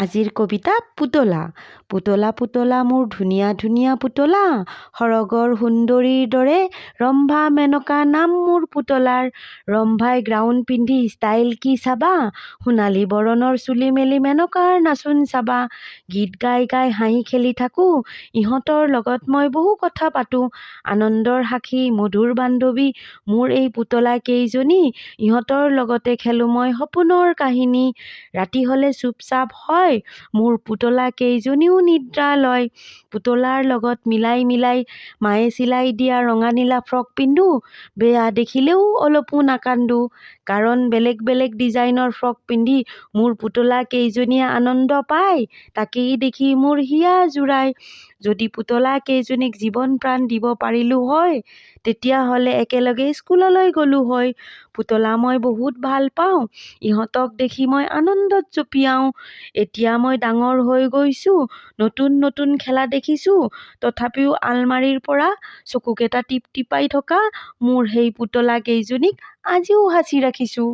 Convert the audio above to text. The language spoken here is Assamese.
আজিৰ কবিতা পুতলা। পুতলা পুতলা মোৰ ধুনীয়া ধুনীয়া পুতলা। সৰগৰ সুন্দৰীৰ দৰে ৰম্ভা মেনকা নাম মোৰ পুতলাৰ। ৰম্ভাই গ্ৰাউন পিন্ধি ষ্টাইল কি চাবা? সোণালী বৰণৰ চুলি মেলি মেনকাৰ নাচোন চাবা। গীত গাই গাই হাঁহি খেলি থাকোঁ। ইহঁতৰ লগত মই বহু কথা পাতোঁ। আনন্দৰ সাক্ষী মধুৰ বান্ধৱী মোৰ এই পুতলা কেইজনী। ইহঁতৰ লগতে খেলোঁ মই সপোনৰ কাহিনী। ৰাতি হ'লে চুপচাপ হয়। মোৰ পুতলা কেইজনীও নিদ্ৰা লয়। পুতলাৰ লগত মিলাই মিলাই মায়ে চিলাই দিয়া ৰঙা নীলা ফ্ৰক পিন্ধোঁ। বেয়া দেখিলেও অলপো নাকান্দো। কাৰণ বেলেগ বেলেগ ডিজাইনৰ ফ্ৰক পিন্ধি মোৰ পুতলা কেইজনীয়ে আনন্দ পায়। তাকেই দেখি মোৰ হিয়া জোৰায় যদি পুতলা কেইজনীক জীৱন প্ৰাণ দিব পাৰিলোঁ হয় তেতিয়াহ'লে একেলগে স্কুললৈ গ'লোঁ হয়। পুতলা মই বহুত ভাল পাওঁ। ইহঁতক দেখি মই আনন্দত জঁপিয়াওঁ। এতিয়া মই ডাঙৰ হৈ গৈছোঁ নতুন নতুন খেলা দেখিছোঁ তথাপিও আলমাৰীৰ পৰা চকুকেইটা টিপ টিপাই থকা মোৰ সেই পুতলা কেইজনীক আজিও সাঁচি ৰাখিছোঁ।